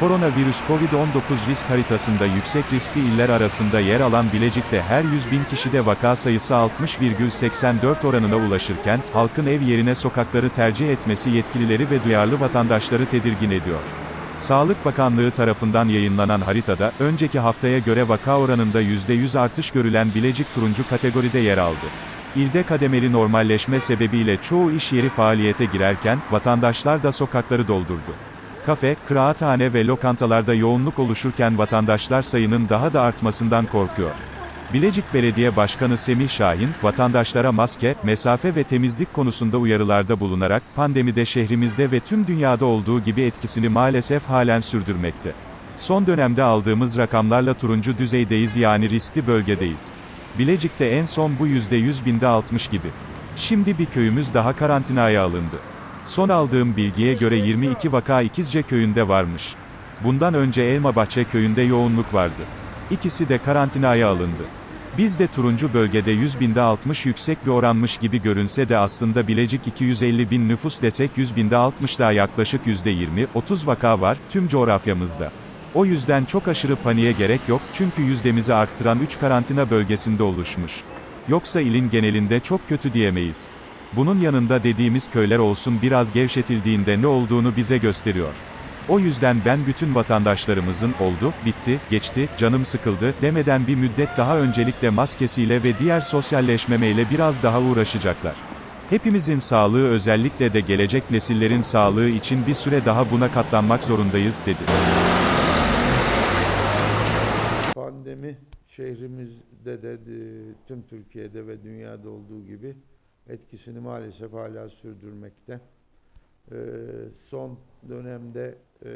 Koronavirüs COVID-19 risk haritasında yüksek riskli iller arasında yer alan Bilecik'te her 100 bin kişide vaka sayısı 60,84 oranına ulaşırken, halkın ev yerine sokakları tercih etmesi yetkilileri ve duyarlı vatandaşları tedirgin ediyor. Sağlık Bakanlığı tarafından yayınlanan haritada, önceki haftaya göre vaka oranında %100 artış görülen Bilecik turuncu kategoride yer aldı. İlde kademeli normalleşme sebebiyle çoğu iş yeri faaliyete girerken, vatandaşlar da sokakları doldurdu. Kafe, kıraathane ve lokantalarda yoğunluk oluşurken vatandaşlar sayının daha da artmasından korkuyor. Bilecik Belediye Başkanı Semih Şahin, vatandaşlara maske, mesafe ve temizlik konusunda uyarılarda bulunarak, pandemide şehrimizde ve tüm dünyada olduğu gibi etkisini maalesef halen sürdürmekte. Son dönemde aldığımız rakamlarla turuncu düzeydeyiz yani riskli bölgedeyiz. Bilecik'te en son bu %100 binde 60 gibi. Şimdi bir köyümüz daha karantinaya alındı. Son aldığım bilgiye göre 22 vaka İkizce köyünde varmış. Bundan önce Elmabahçe köyünde yoğunluk vardı. İkisi de karantinaya alındı. Biz de turuncu bölgede 100 binde 60 yüksek bir oranmış gibi görünse de aslında Bilecik 250 bin nüfus desek 100 binde 60 daha yaklaşık %20-30 vaka var tüm coğrafyamızda. O yüzden çok aşırı paniğe gerek yok çünkü yüzdemizi arttıran 3 karantina bölgesinde oluşmuş. Yoksa ilin genelinde çok kötü diyemeyiz. Bunun yanında dediğimiz köyler olsun biraz gevşetildiğinde ne olduğunu bize gösteriyor. O yüzden ben bütün vatandaşlarımızın oldu, bitti, geçti, canım sıkıldı demeden bir müddet daha öncelikle maskesiyle ve diğer sosyalleşmemeyle biraz daha uğraşacaklar. Hepimizin sağlığı özellikle de gelecek nesillerin sağlığı için bir süre daha buna katlanmak zorundayız dedi. Pandemi şehrimizde de e, tüm Türkiye'de ve dünyada olduğu gibi etkisini maalesef hala sürdürmekte. Ee, Son dönemde e,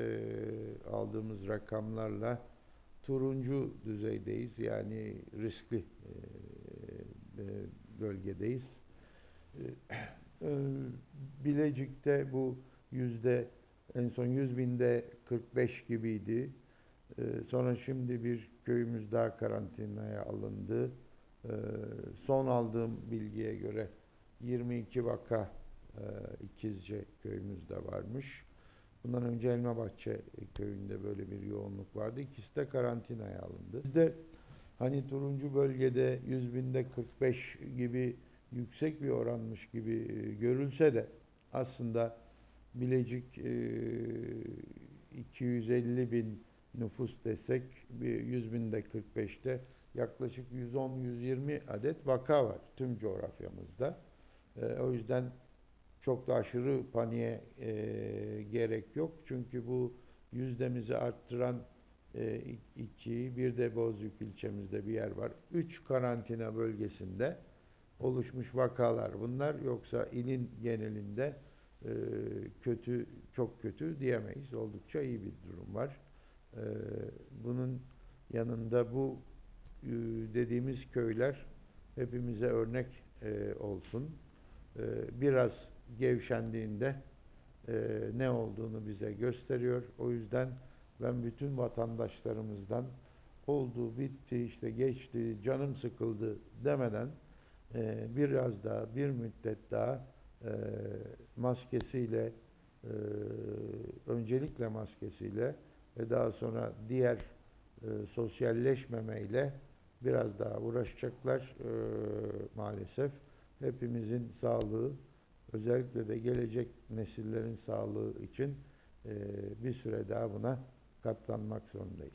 aldığımız rakamlarla turuncu düzeydeyiz yani riskli e, e, bölgedeyiz. E, e, Bilecik'te bu yüzde en son 100 binde 45 gibiydi. Ee, Sonra şimdi bir köyümüz daha karantinaya alındı. Ee, Son aldığım bilgiye göre 22 vaka e, İkizce köyümüzde varmış. Bundan önce Elmabahçe köyünde böyle bir yoğunluk vardı. İkisi de karantinaya alındı. Bizde hani turuncu bölgede 100 binde 45 gibi yüksek bir oranmış gibi e, görülse de aslında Bilecik e, 250 bin nüfus desek bir 100 binde 45'te yaklaşık 110-120 adet vaka var tüm coğrafyamızda. E, o yüzden çok da aşırı paniğe e, gerek yok. Çünkü bu yüzdemizi arttıran e, iki, bir de Bozüyük ilçemizde bir yer var. Üç karantina bölgesinde oluşmuş vakalar bunlar. Yoksa ilin genelinde e, kötü, çok kötü diyemeyiz. Oldukça iyi bir durum var. Ee, bunun yanında bu e, dediğimiz köyler hepimize örnek e, olsun. Ee, Biraz gevşendiğinde e, ne olduğunu bize gösteriyor. O yüzden ben bütün vatandaşlarımızdan oldu, bitti, işte geçti, canım sıkıldı demeden e, biraz daha, bir müddet daha e, maskesiyle, öncelikle maskesiyle ve daha sonra diğer sosyalleşmemeyle biraz daha uğraşacaklar maalesef hepimizin sağlığı, özellikle de gelecek nesillerin sağlığı için e, bir süre daha buna katlanmak zorundayız.